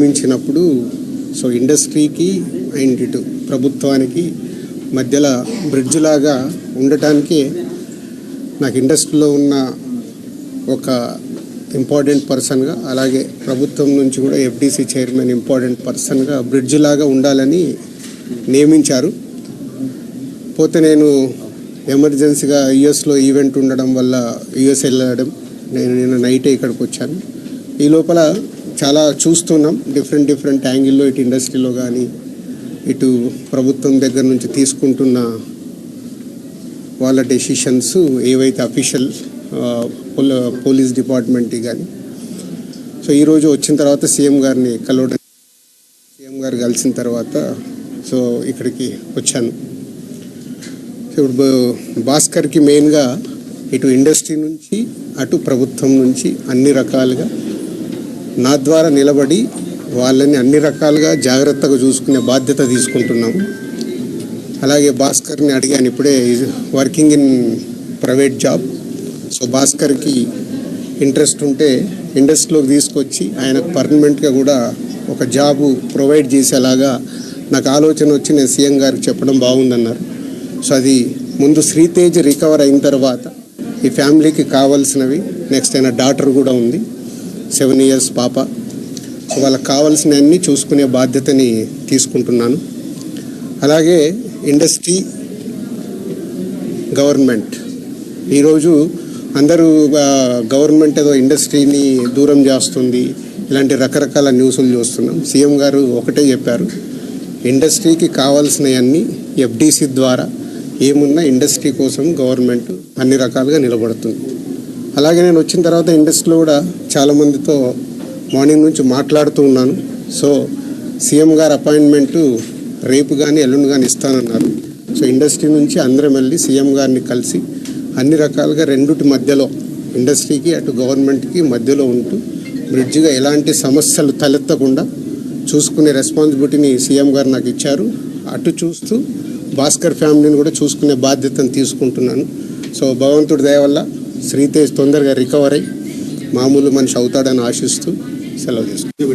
నియమించినప్పుడు so ఇండస్ట్రీకి and ఇటు ప్రభుత్వానికి మధ్యలో బ్రిడ్జ్ లాగా ఉండటానికి నాకు ఇండస్ట్రీలో ఉన్న ఒక ఇంపార్టెంట్ పర్సన్గా అలాగే ప్రభుత్వం నుంచి కూడా ఎఫ్డీసీ చైర్మన్ ఇంపార్టెంట్ పర్సన్గా బ్రిడ్జ్ లాగా ఉండాలని నియమించారు. పోతే నేను ఎమర్జెన్సీగా యుఎస్లో ఈవెంట్ ఉండడం వల్ల యుఎస్ వెళ్ళడం నేను నిన్న నైటే ఇక్కడికి వచ్చాను. ఈ లోపల చాలా చూస్తున్నాం. డిఫరెంట్ డిఫరెంట్ యాంగిల్లో ఇటు ఇండస్ట్రీలో కానీ ఇటు ప్రభుత్వం దగ్గర నుంచి తీసుకుంటున్న వాళ్ళ డెసిషన్స్ ఏవైతే అఫీషియల్ పోలీస్ డిపార్ట్మెంట్ కానీ సో ఈరోజు వచ్చిన తర్వాత సీఎం గారిని కలవడం సీఎం గారు కలిసిన తర్వాత సో ఇక్కడికి వచ్చాను. ఇప్పుడు భాస్కర్కి మెయిన్గా ఇటు ఇండస్ట్రీ నుంచి అటు ప్రభుత్వం నుంచి అన్ని రకాలుగా నా ద్వారా నిలబడి వాళ్ళని అన్ని రకాలుగా జాగ్రత్తగా చూసుకునే బాధ్యత తీసుకుంటున్నాము. అలాగే భాస్కర్ని అడిగాను ఇప్పుడే working in private job. So భాస్కర్కి interest ఉంటే ఇండస్ట్రీలోకి తీసుకొచ్చి ఆయనకు పర్మనెంట్గా కూడా ఒక జాబు ప్రొవైడ్ చేసేలాగా నాకు ఆలోచన వచ్చి నేను సీఎం గారికి చెప్పడం బాగుందన్నారు. సో అది ముందు శ్రీతేజ్ రికవర్ అయిన తర్వాత ఈ ఫ్యామిలీకి కావాల్సినవి నెక్స్ట్ ఆయన డాటర్ కూడా ఉంది. సెవెన్ ఇయర్స్ పాప. సో వాళ్ళకి కావాల్సినవన్నీ చూసుకునే బాధ్యతని తీసుకుంటున్నాను. అలాగే ఇండస్ట్రీ గవర్నమెంట్. ఈరోజు అందరూ గవర్నమెంట్ ఏదో ఇండస్ట్రీని దూరం చేస్తుంది. ఇలాంటి రకరకాల న్యూస్లు చూస్తున్నాం. సీఎం గారు ఒకటే చెప్పారు. ఇండస్ట్రీకి కావాల్సినవన్నీ ఎఫ్డీసీ ద్వారా ఏమున్నా ఇండస్ట్రీ కోసం గవర్నమెంట్ అన్ని రకాలుగా నిలబడుతుంది. అలాగే నేను వచ్చిన తర్వాత ఇండస్ట్రీలో కూడా చాలామందితో మార్నింగ్ నుంచి మాట్లాడుతూ ఉన్నాను. సో సీఎం గారు అపాయింట్మెంటు రేపు కానీ ఎల్లుండి కానీ ఇస్తానన్నారు. సో ఇండస్ట్రీ నుంచి అందరం వెళ్ళి సీఎం గారిని కలిసి అన్ని రకాలుగా రెండుటి మధ్యలో ఇండస్ట్రీకి అటు గవర్నమెంట్కి మధ్యలో ఉంటూ బ్రిడ్జ్గా ఎలాంటి సమస్యలు తలెత్తకుండా చూసుకునే రెస్పాన్సిబిలిటీని సీఎం గారు నాకు ఇచ్చారు. అటు చూస్తూ భాస్కర్ ఫ్యామిలీని కూడా చూసుకునే బాధ్యతను తీసుకుంటున్నాను. సో భగవంతుడి దయ వల్ల శ్రీతేజ్ తొందరగా రికవర్ అయ్యి మామూలు మనిషి అవుతాడని ఆశిస్తూ సెలవు తీసుకుంటాను